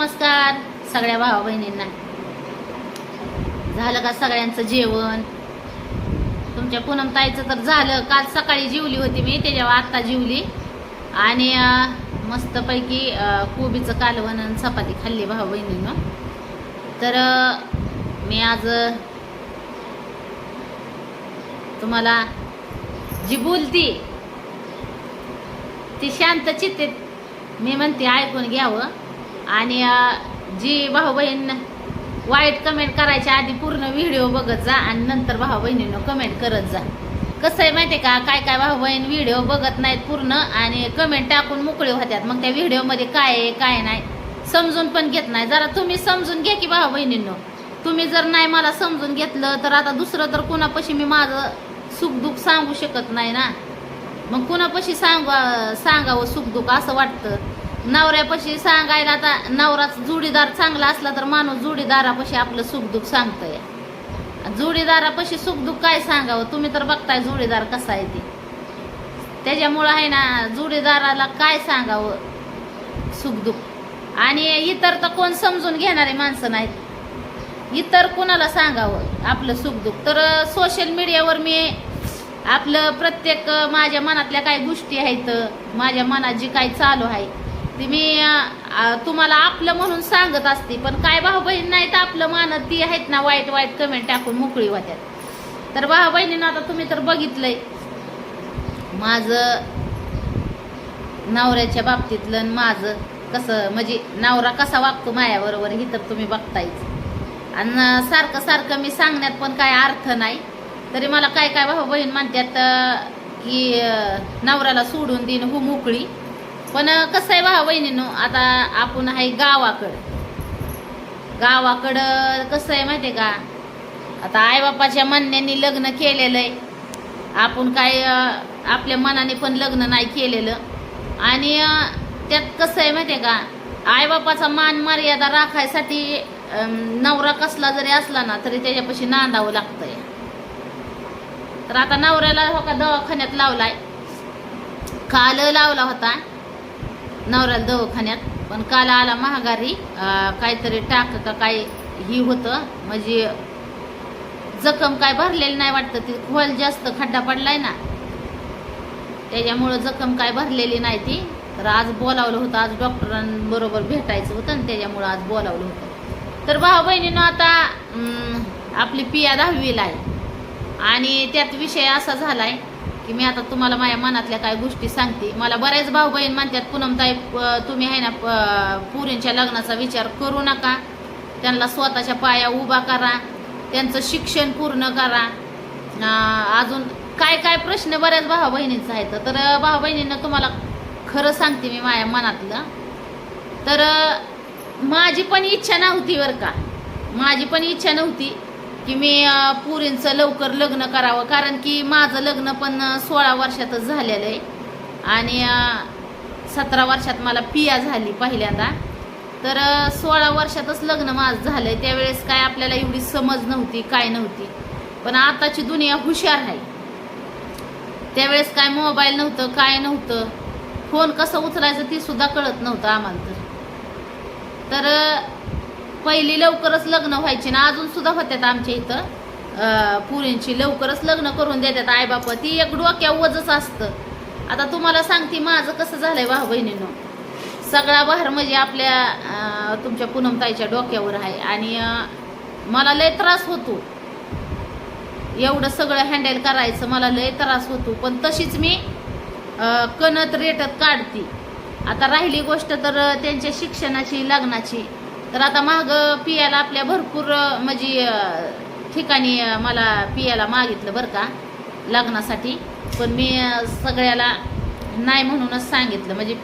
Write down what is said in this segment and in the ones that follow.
नमस्कार सगळ्या भावा बहिणींना. झालं का सगळ्यांचं जेवण? तुमच्या पूनम ताईचं तर झालं. काल सकाळी जेवली होती मी त्याच्यावर आत्ता जेवली. आणि मस्तपैकी कोबीचं कालवण आणि चपाती खाल्ली भाऊ बहिणीनं. तर मी आज तुम्हाला जी बोलती ती शांत चित्तेत मी म्हणते ऐकून घ्यावं. आणि जी भाऊ बहीण वाईट कमेंट करायच्या आधी पूर्ण व्हिडिओ बघत जा आणि नंतर भाऊ बहिणीनं कमेंट करत जा. कसं आहे माहिती आहे का? काय काय भाऊ बहीण व्हिडिओ बघत नाहीत पूर्ण आणि कमेंट टाकून मोकळे होत्यात. मग त्या व्हिडिओमध्ये काय आहे काय नाही समजून पण घेत नाही. जरा तुम्ही समजून घ्या की भाऊ बहिणींनो तुम्ही जर नाही मला समजून घेतलं तर आता दुसरं तर कुणापाशी मी माझं सुखदुःख सांगू शकत नाही ना. मग कुणापाशी सांगा सांगावं सुखदुःख असं वाटतं? नवऱ्यापाशी सांगायला आता नवराच जोडीदार चांगला असला तर माणूस जोडीदारापाशी आपलं सुखदुःख सांगतोय. जोडीदारापाशी सुखदुःख काय सांगावं? तुम्ही तर बघताय जोडीदार कसा आहे ते. त्याच्यामुळं आहे ना जोडीदाराला काय सांगावं? सुखदुःख. आणि इतर तर कोण समजून घेणारे माणसं नाहीत. इतर कोणाला सांगावं आपलं सुखदुःख? तर सोशल मीडियावर मी आपलं प्रत्येक माझ्या मनातल्या काही गोष्टी आहेत माझ्या मनात जी काही चालू आहे ती मी तुम्हाला आपलं म्हणून सांगत असते पण काय भाऊ बहीण नाही तर आपलं मानत ती आहेत ना वाईट वाईट कमेंट टाकून मोकळी होत्यात. तर भाऊ बहिणीनं आता तुम्ही तर बघितलंय माझं नवऱ्याच्या बाबतीतलं आणि माझं कसं म्हणजे नवरा कसा वागतो मायाबरोबर ही तर तुम्ही बघतायच. आणि सारखं सारखं मी सांगण्यात पण काय अर्थ नाही. तरी मला काय काय भाऊ बहीण म्हणतात की नवऱ्याला सोडून देईन हो मोकळी. पण कसं आहे भाऊ बहिणीनो आता आपण आहे गावाकडं. गावाकडं कसं आहे माहिती आहे का? आता आईबापाच्या म्हणण्याने लग्न केलेलं आहे आपण काय आपल्या मनाने पण लग्न नाही केलेलं. आणि त्यात कसं आहे माहिती आहे का? आईबापाचा मान मर्यादा राखायसाठी नवरा कसला जरी असला ना तरी त्याच्यापाशी नांदावं लागतंय. तर आता नवऱ्याला हो का दवाखान्यात लावलाय. काल लावला होता. नवऱ्याला दवाखान्यात. पण काल आला महागारी काहीतरी टाक का काय ही होतं. म्हणजे जखम काय भरलेली नाही वाटतं. ती खोल जास्त खड्डा पडलाय ना. त्याच्यामुळं जखम काय भरलेली नाही ती. तर आज बोलावलं होतं आज डॉक्टरांबरोबर भेटायचं होतं आणि त्याच्यामुळं आज बोलावलं होतं. तर भाऊ बहिणीनं आता आपली पिया दहावीला आहे. आणि त्यात विषय असा झालाय की मी आता तुम्हाला माझ्या मनातल्या काय गोष्टी सांगते. मला बऱ्याच भाऊ बहीण म्हणतात पूनमताई तुम्ही आहे ना पुरींच्या लग्नाचा विचार करू नका. त्यांना स्वतःच्या पाया उभा करा. त्यांचं शिक्षण पूर्ण करा. अजून काय काय प्रश्न बऱ्याच भाऊ बहिणींचा आहेत. तर भाऊ बहिणींना तुम्हाला खरं सांगते मी माझ्या मनातलं. तर माझी पण इच्छा नव्हती बरं का. माझी पण इच्छा नव्हती. की मी पुरींचं लवकर लग्न करावं. कारण की माझं लग्न पण सोळा वर्षातच झालेलं आहे. आणि सतरा वर्षात मला पिया झाली पहिल्यांदा. तर सोळा वर्षातच लग्न माझं झालं आहे त्यावेळेस काय आपल्याला एवढी समज नव्हती काय नव्हती. पण आताची दुनिया हुशार आहे. त्यावेळेस काय मोबाईल नव्हतं काय नव्हतं. फोन कसं उचलायचं ती सुद्धा कळत नव्हतं आम्हाला तर. तर पहिली लवकरच लग्न व्हायची ना अजून सुद्धा होत्यात आमच्या इथं. पुरींची लवकरच लग्न करून देतात आईबाप. ती एक डोक्या वजच असतं. आता तुम्हाला सांगते माझं कसं झालंय भाऊ बहिणीनं. सगळा भार म्हणजे आपल्या तुमच्या पूनमताईच्या डोक्यावर आहे. आणि मला लय त्रास होतो. एवढं सगळं हँडल करायचं मला लय त्रास होतो. पण तशीच मी कणत रेटत काढते. आता राहिली गोष्ट तर त्यांच्या शिक्षणाची लग्नाची. तर आता माग पियाला आपल्या भरपूर म्हणजे ठिकाणी मला पियाला मागितलं बरं का लग्नासाठी. पण मी सगळ्याला नाही म्हणूनच सांगितलं. म्हणजे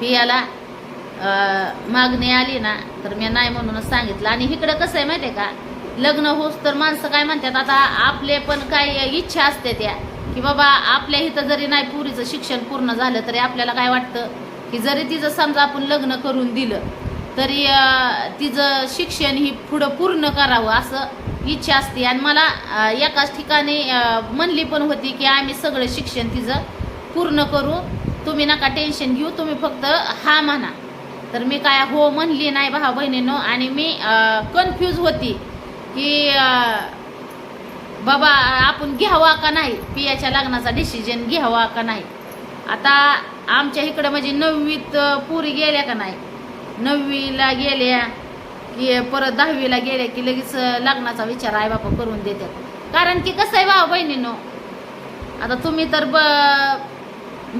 पियाला मागणी आली ना तर मी नाही म्हणूनच सांगितलं. आणि इकडं कसं आहे माहिती आहे का लग्न होस तर माणसं काय म्हणतात आता आपले पण काय इच्छा असते त्या की बाबा आपल्या इथं जरी नाही पुरीचं शिक्षण पूर्ण झालं तरी आपल्याला काय वाटतं की जरी तिचं समजा आपण लग्न करून दिलं तरी तिचं शिक्षण ही पुढं पूर्ण करावं असं इच्छा असते. आणि मला एकाच ठिकाणी म्हणली पण होती की आम्ही सगळं शिक्षण तिचं पूर्ण करू. तुम्ही नका टेन्शन घेऊ तुम्ही फक्त हा म्हणा. तर मी काय हो म्हणली नाही भावा बहिणीनो. आणि मी कन्फ्यूज होती की बाबा आपण घ्यावा का नाही? पियाच्या लग्नाचा डिसिजन घ्यावा का नाही? आता आमच्या इकडं म्हणजे नववीत पुरी गेल्या का नाही? नववीला गेल्या की परत दहावीला गेल्या की लगेच लग्नाचा विचार आई बापा करून देतात. कारण की कसं आहे भाऊ बहिणीनो आता तुम्ही तर ब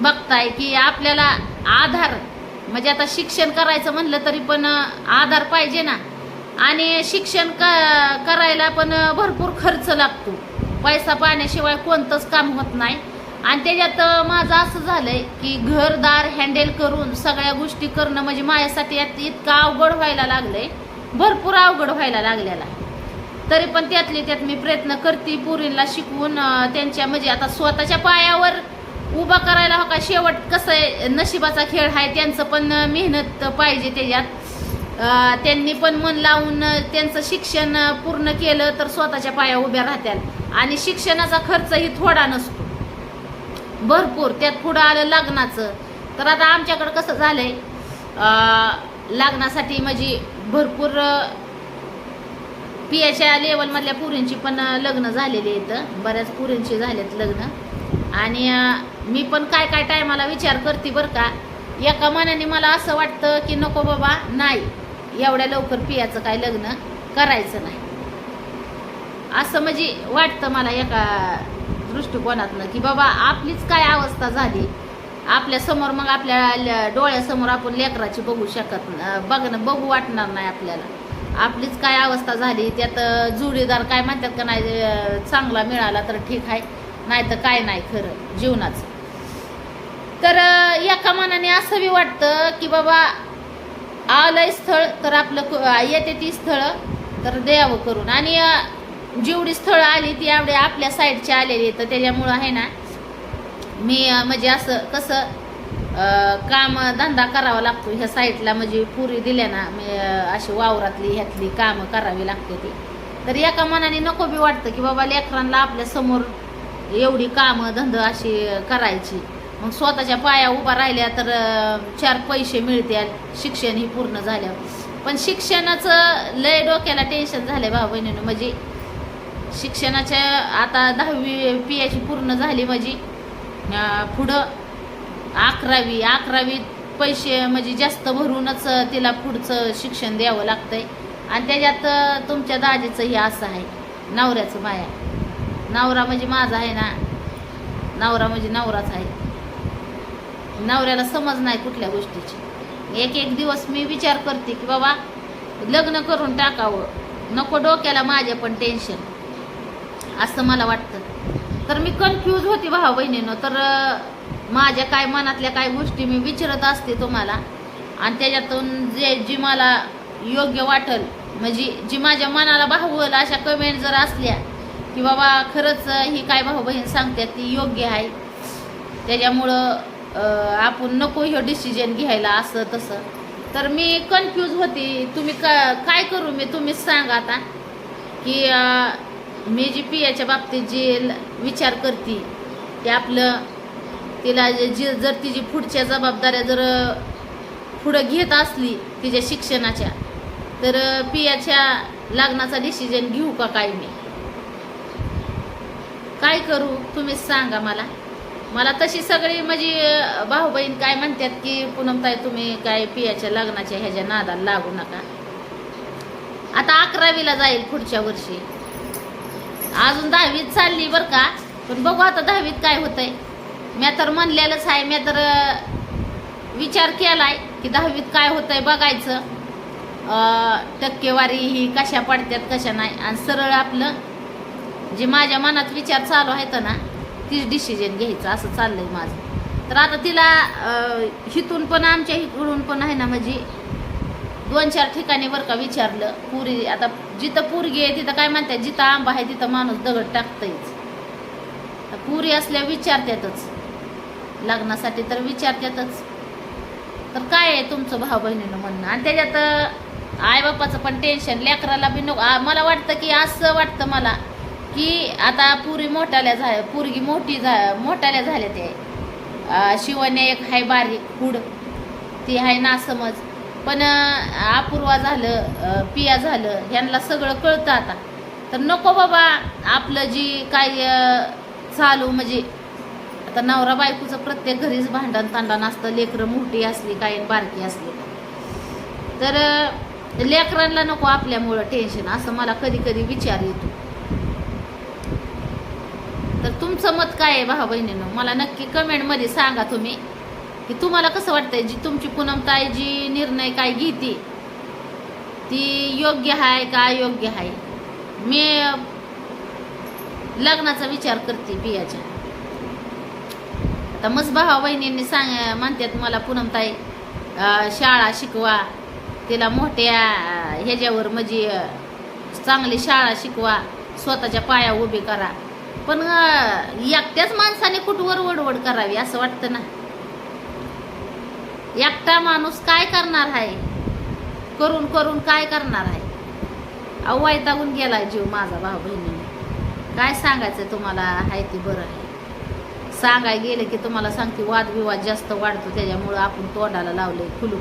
बघताय की आपल्याला आधार म्हणजे आता शिक्षण करायचं म्हणलं तरी पण आधार पाहिजे ना. आणि शिक्षण क करायला पण भरपूर खर्च लागतो. पैसा पाण्याशिवाय कोणतंच काम होत नाही. आणि त्याच्यात माझं असं झालंय की घरदार हँडल करून सगळ्या गोष्टी करणं म्हणजे माझ्यासाठी यात इतकं अवघड व्हायला लागलंय. भरपूर अवघड व्हायला लागलेला तरी पण त्यातले त्यात मी प्रयत्न करते पुरीला शिकवून त्यांच्या म्हणजे आता स्वतःच्या पायावर उभा करायला हो का? शेवट कसं आहे नशिबाचा खेळ आहे त्यांचं पण मेहनत पाहिजे त्याच्यात. त्यांनी पण मन लावून त्यांचं शिक्षण पूर्ण केलं तर स्वतःच्या पाया उभ्या राहत्याल. आणि शिक्षणाचा खर्चही थोडा नसतो. भरपूर त्यात पुढं आलं लग्नाचं. तर आता आमच्याकडं कसं झालंय लग्नासाठी म्हणजे भरपूर पियाच्या लेवलमधल्या पुरींची पण लग्न झालेली आहेत. बऱ्याच पुरींची झालेत लग्न. आणि मी पण काय काय टायमाला विचार करते बरं का. एका मनाने मला असं वाटतं की नको बाबा नाही एवढ्या लवकर पियाचं काय लग्न करायचं नाही. असं म्हणजे वाटतं मला एका दृष्टिकोनातनं की बाबा आपलीच काय अवस्था झाली? आपल्यासमोर मग आपल्या ल- डोळ्यासमोर आपण लेकराची बघू शकत बघणं बघू वाटणार नाही आपल्याला. आपलीच काय अवस्था झाली त्यात जुडीदार काय म्हणतात का नाही चांगला मिळाला तर ठीक आहे नाही तर काय नाही खरं जीवनाचं. तर एका मनाने असं बी वाटतं की बाबा आलंय स्थळ तर आपलं येते ती स्थळं तर द्यावं करून. आणि जेवढी स्थळं आली ती एवढे आपल्या साईडची आलेली तर त्याच्यामुळं आहे ना मी म्हणजे असं कसं काम धंदा करावा लागतो. ह्या साईडला म्हणजे पुरी दिल्या ना मी अशी वावरातली ह्यातली कामं करावी लागते ती. तर एका मनाने नको बी वाटतं की बाबा लेकरांना आपल्यासमोर एवढी कामं धंद अशी करायची. मग स्वतःच्या पाया उभा राहिल्या तर चार पैसे मिळतील शिक्षण ही पूर्ण झाल्यावर. पण शिक्षणाचं लय डोक्याला टेन्शन झालं भाऊ बहिणीनं म्हणजे शिक्षणाच्या आता दहावी पी एच पूर्ण झाली माझी. पुढं अकरावी अकरावी पैसे म्हणजे जास्त भरूनच तिला पुढचं शिक्षण द्यावं लागतंय. आणि त्याच्यात तुमच्या दाजीचं हे असं आहे नवऱ्याचं माया नवरा म्हणजे माझा आहे ना नवरा म्हणजे नवराच आहे. नवऱ्याला समज नाही कुठल्या गोष्टीची. एक एक दिवस मी विचार करते की बाबा लग्न करून टाकावं. नको डोक्याला माझ्या पण टेन्शन असं मला वाटतं. तर मी कन्फ्यूज होती भाऊ बहिणीनं. तर माझ्या काय मनातल्या काय गोष्टी मी विचारत असते तुम्हाला आणि त्याच्यातून जे जी मला योग्य वाटल म्हणजे जी माझ्या मनाला भावल अशा कमेंट जर असल्या की बाबा खरंच ही काय भाऊ बहीण सांगतात ती योग्य आहे. त्याच्यामुळं आपण नको ह्यो डिसिजन घ्यायला असं तसं. तर मी कन्फ्यूज होती. तुम्ही का काय करू मी? तुम्हीच सांगा आता. की मी जी पियाच्या बाबतीत जी विचार करते ते आपलं तिला जी जर तिची पुढच्या जबाबदाऱ्या जर पुढं घेत असली तिच्या शिक्षणाच्या तर पियाच्या लग्नाचा डिसिजन घेऊ का काय मी? काय करू? तुम्हीच सांगा मला. मला तशी सगळी माझी भाऊ बहीण काय म्हणतात की पूनमताई तुम्ही काय पियाच्या लग्नाच्या ह्याच्या नादाला लागू नका. आता अकरावीला जाईल पुढच्या वर्षी. अजून दहावीत चालली बरं का. पण बघू आता दहावीत काय होतंय. मी तर म्हणलेलंच आहे मी तर विचार केलाय की दहावीत काय होतंय बघायचं. टक्केवारी ही कशा पडतात कशा नाही. आणि सरळ आपलं जे माझ्या मनात विचार चालू आहेत ना तीच डिसिजन घ्यायचं असं चाललंय माझं. तर आता तिला हिथून पण आमच्या इकडून पण आहे ना म्हणजे दोन चार ठिकाणी बरं का विचारलं. पुरी आता जिथं पुरगी आहे तिथं काय म्हणतात जिथं आंबा आहे तिथं माणूस दगड टाकतंयच. पुरी असल्या विचारतातच. लग्नासाठी तर विचारतातच. तर काय आहे तुमचं भाऊ बहिणीनं म्हणणं? आणि त्याच्यात आईबापाचं पण टेन्शन लेकराला बी नको. मला वाटतं की असं वाटतं मला की आता पुरी मोठ्याल्या झाल्या पुरगी मोठी झा मोठ्याल्या झाल्या ते अं, शिवण्या एक हाय बारीक हुड. ती आहे ना समज पण अपूर्वा झालं पिया झालं ह्यांना सगळं कळतं आता. तर नको बाबा आपलं जी काय चालू म्हणजे आता नवरा बायकोचं प्रत्येक घरीच भांडण तांडण असतं लेकरं मोठी असली काय बारकी असली. तर लेकरांना नको आपल्यामुळं टेन्शन असं मला कधी कधी विचार येतो. तर तुमचं मत काय आहे भाऊ बहिणीनं मला नक्की कमेंटमध्ये सांगा तुम्ही. की तुम्हाला कसं वाटतंय जी तुमची पूनमताई जी निर्णय काय घेते ती योग्य आहे का अयोग्य आहे मी लग्नाचा विचार करते बियाच्या. आता मस्त भावा बहिणींनी सांग म्हणतात मला पूनमताई शाळा शिकवा तिला मोठ्या ह्याच्यावर म्हणजे चांगली शाळा शिकवा स्वतःच्या पाया उभी करा. पण एकट्याच माणसाने कुठवर वडवड करावी असं वाटतं ना? एकटा माणूस काय करणार आहे? करून करून काय करणार आहे? अहो वैतागून गेलाय जीव माझा भाऊ बहिणी काय सांगायचं तुम्हाला? आहे ते बरं आहे. सांगाय गेलं की तुम्हाला सांगते वादविवाद जास्त वाढतो त्याच्यामुळं आपण तोंडाला लावले खुलू.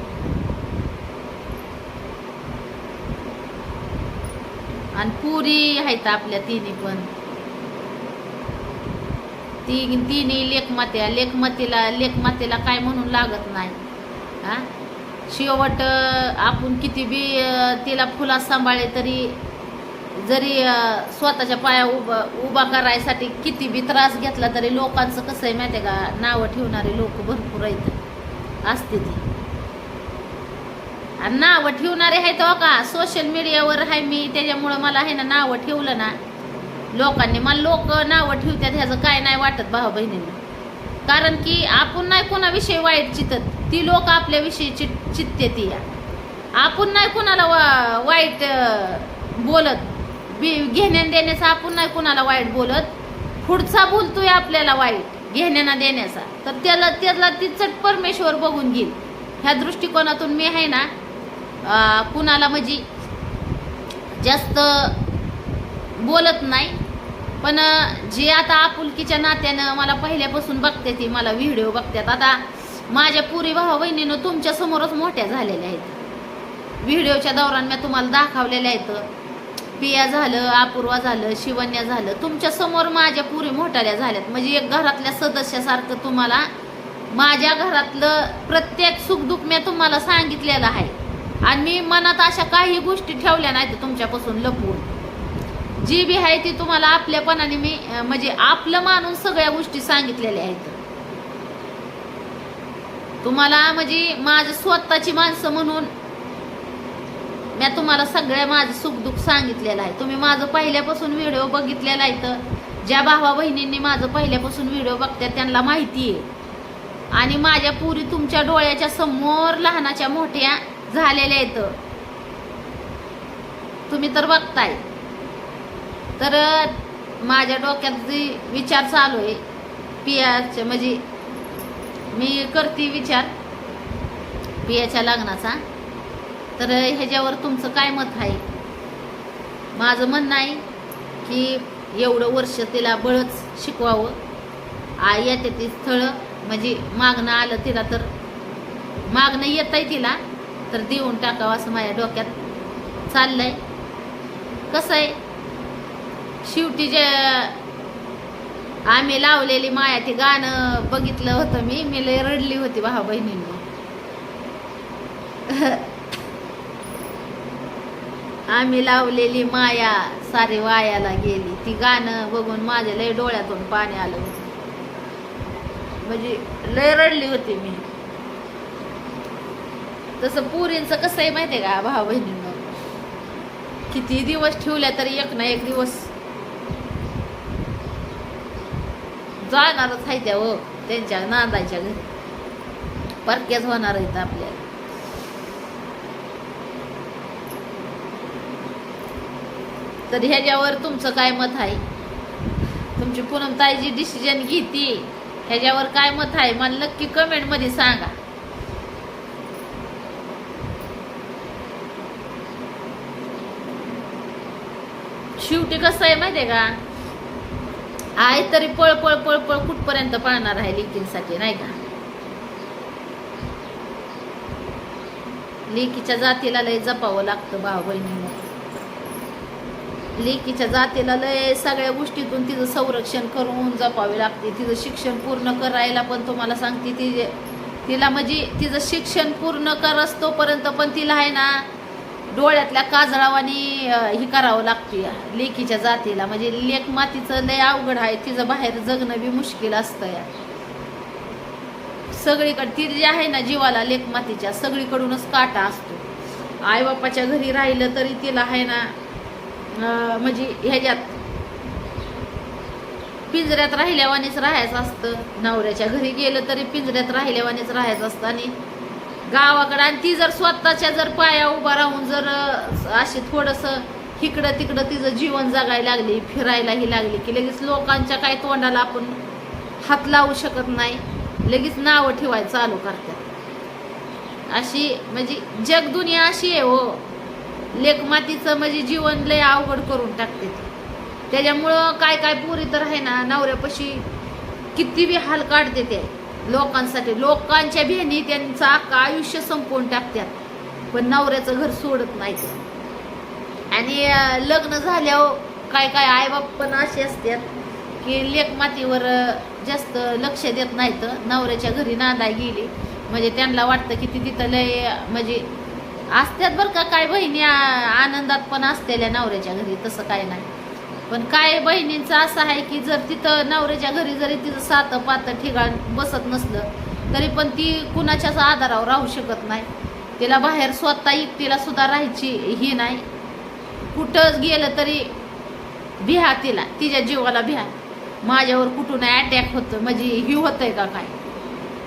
आणि पुरी आहेत आपल्या तिन्ही पण. ती तिन्ही लेखमात्या लेखमतीला लेखमातेला काय म्हणून लागत नाही. हां? शेवट आपण किती बी तिला फुला सांभाळले तरी जरी स्वतःच्या पाया उभा उभा करायसाठी किती बी त्रास घेतला तरी लोकांचं कसं आहे माहिती आहे का? नावं ठेवणारे लोक भरपूर आहेत. असते ती. आणि नावं ठेवणारे आहेत हो का? सोशल मीडियावर आहे मी त्याच्यामुळं मला आहे ना नावं ठेवलं ना लोकांनी मला लोक नावं ठेवतात ह्याचं काय नाही वाटत भाऊ बहिणींना कारण की आपण नाही कोणाविषयी वाईट चितत. ती लोक आपल्याविषयी चित चित्ते ती. या आपण नाही कोणाला वा वाईट बोलत. बी घेण्या देण्याचा आपण नाही कोणाला वाईट बोलत. पुढचा बोलतोय आपल्याला वाईट घेण्याना देण्याचा. तर त्याला त्याला ती चट परमेश्वर बघून घेईल. ह्या दृष्टिकोनातून मी आहे ना कुणाला म्हणजे जास्त बोलत नाही पण जे आता आपुलकीच्या नात्यानं मला पहिल्यापासून बघते ती मला व्हिडिओ बघतात. आता माझ्या पुरी भाऊ बहिणीनं तुमच्या समोरच मोठ्या झालेल्या आहेत. व्हिडिओच्या दौरान मी तुम्हाला दाखवलेल्या आहेत. पिया झालं अपूर्वा झालं शिवन्या झालं. तुमच्यासमोर माझ्या पुरी मोठ्याल्या झाल्यात. म्हणजे एक घरातल्या सदस्यासारखं तुम्हाला माझ्या घरातलं प्रत्येक सुखदुःख मी तुम्हाला सांगितलेलं आहे. आणि मी मनात अशा काही गोष्टी ठेवल्या नाहीत तुमच्यापासून लपवून जी बी आहे ती तुम्हाला आपल्यापणाने मी म्हणजे आपलं मानून सगळ्या गोष्टी सांगितलेल्या आहेत. तुम्हाला म्हणजे माझ्या स्वतःची माणसं म्हणून मी तुम्हाला सगळ्या माझं सुखदुःख सांगितलेलं आहे. तुम्ही माझं पहिल्यापासून व्हिडिओ बघितलेला आहे तर ज्या भावा बहिणींनी माझं पहिल्यापासून व्हिडिओ बघतात त्यांना माहिती आहे. आणि माझ्या पुरी तुमच्या डोळ्याच्या समोर लहानाच्या मोठ्या झालेल्या आहेत. तुम्ही तर बघताय. तर माझ्या डोक्यात जी विचार चालू आहे पियाचे म्हणजे मी करते विचार पियाच्या लग्नाचा. तर ह्याच्यावर तुमचं काय मत आहे? माझं म्हणणं आहे की एवढं वर्ष तिला बळच शिकवावं. आ येते ती स्थळं म्हणजे मागणं आलं तिला तर मागणं येत आहे तिला तर देऊन टाकावं असं माझ्या डोक्यात चाललंय. कसं आहे? शेवटी जे आम्ही लावलेली माया ते गाणं बघितलं होतं मी. मी लय रडली होती भावा बहिणींना. आम्ही लावलेली माया सारे वायाला गेली. ती गाणं बघून माझ्या लय डोळ्यातून पाणी आलं होतं. म्हणजे लय रडली होती मी. तसं पुरींचं कसं आहे माहितीये का भावा बहिणींना? किती दिवस ठेवल्या तरी एक ना एक दिवस जाणारच आहे त्या हो त्यांच्या नांदायच्या घरी. परक्याच होणार आहेत आपल्याला तर ह्याच्यावर तुमचं काय मत आहे? तुमची पूनमताई जी डिसिजन घेते. ह्याच्यावर काय मत आहे? मला नक्की कमेंटमध्ये सांगा. शेवटी कसं आहे माहिती आहे का? आहे तरी पळ पळ पळ पळ कुठपर्यंत पळणार आहे लेकींसाठी नाही का? लेकीच्या जातीला लय जपावं लागतं भाऊ बहिणी लेकीच्या जातीला लय सगळ्या गोष्टीतून तिचं संरक्षण करून जपावे लागते. तिचं शिक्षण पूर्ण करायला पण तुम्हाला सांगते ती तिला म्हणजे तिचं शिक्षण पूर्ण करस तोपर्यंत पण तिला आहे ना डोळ्यातल्या काजळावानी ही करावं लागते लेकीच्या जातीला. म्हणजे लेख मातीचं लय अवघड आहे तिचं बाहेर जगणं बी मुश्किल असतं या. सगळीकडे ती जी आहे ना जीवाला लेख मातीच्या सगळीकडूनच काटा असतो. आईबापाच्या घरी राहिलं तरी तिला आहे ना म्हणजे ह्याच्यात पिंजऱ्यात राहिल्यावानीच राहायचं असतं. नवऱ्याच्या घरी गेलं तरी पिंजऱ्यात राहिल्यावानीच राहायचं असतं आणि गावाकडं आणि ती जर स्वतःच्या जर पाया उभा राहून जर अशी थोडंसं इकडं तिकडं तिचं जीवन जगायला लागली फिरायलाही लागली की लगेच लोकांच्या काय तोंडाला आपण हात लावू शकत नाही. लगेच नावं ठेवायला चालू करतात. अशी म्हणजे जगदुनिया अशी आहे हो. लेखमातीचं म्हणजे जीवन लय अवघड करून टाकते. त्याच्यामुळं काय काय पुरी तर आहे ना नवऱ्यापाशी किती बी हाल काढते ते. लोकांसाठी लोकांच्या बहिणी त्यांचं अख्खं आयुष्य संपवून टाकतात. पण नवऱ्याचं घर सोडत नाही आणि लग्न झाल्यावर काय काय आईबाप पण असे असतात की लेखमातीवर जास्त लक्ष देत नाहीत. नवऱ्याच्या घरी नांदाय गेली. म्हणजे त्यांना वाटतं की ती तिथं लय म्हणजे असतात बरं का काय बहिणी आनंदात पण असतेल्या नवऱ्याच्या घरी. तसं काय नाही. पण काय बहिणींचं असं आहे की जर तिथं नवऱ्याच्या घरी जरी तिचं सातं पातं ठिकाण बसत नसलं तरी पण ती कुणाच्याच आधारावर राहू शकत नाही. तिला बाहेर स्वतः एकटीला सुद्धा राहायची ही नाही. कुठंच गेलं तरी भ्या तिला तिच्या जीवाला भ्या. माझ्यावर कुठून अटॅक होतं? म्हणजे ही होतंय का काय?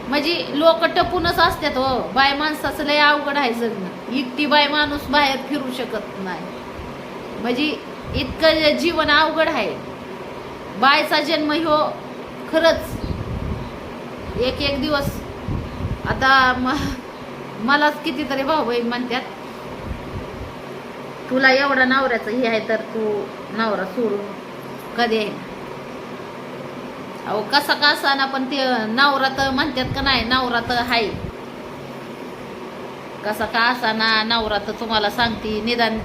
म्हणजे लोक टपूनच असतात हो. बाय माणसाचं लय अवघड आहे जगणं. एकटी बाय माणूस बाहेर फिरू शकत नाही. म्हणजे इतकं जीवन अवघड आहे. बायचा जन्म ह्यो खरंच एक एक दिवस आता म मलाच कितीतरी भाऊ बहीण म्हणतात तुला एवढा नवऱ्याचं हे आहे तर तू नवरा सोडून कधी आहे अहो कसा का ना पण ते नवरा तर म्हणतात का नाही नवरा तर आहे कसा का असा ना नवरा तर तुम्हाला सांगते निदान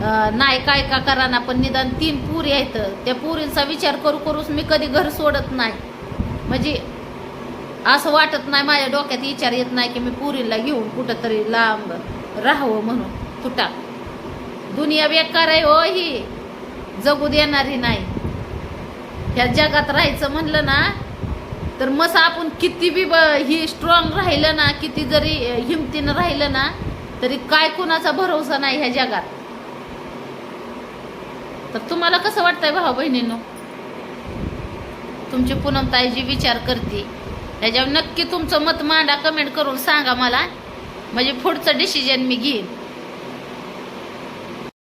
नाही काय का करा ना पण निदान तीन पुरी आहेत त्या पुरींचा विचार करू करूच मी कधी घर सोडत नाही. म्हणजे असं वाटत नाही माझ्या डोक्यात विचार येत नाही की मी पुरीला घेऊन कुठंतरी लांब राहावं म्हणून. तुटा. दुनिया बेकार आहे हो ही. जगू देणारी नाही. ह्या जगात राहायचं म्हणलं ना तर मस आपण किती बी ब- ही स्ट्रॉंग राहिलं ना किती जरी हिमतीनं राहिलं ना तरी काय कुणाचा भरोसा नाही ह्या जगात. तर तुम्हाला कसं वाटतंय भाऊ बहिणींनो? तुमची पूनमताई जी विचार करते. त्याच्यावर नक्की तुमचं मत मांडा कमेंट करून सांगा मला. म्हणजे पुढचं डिसिजन मी घेईन.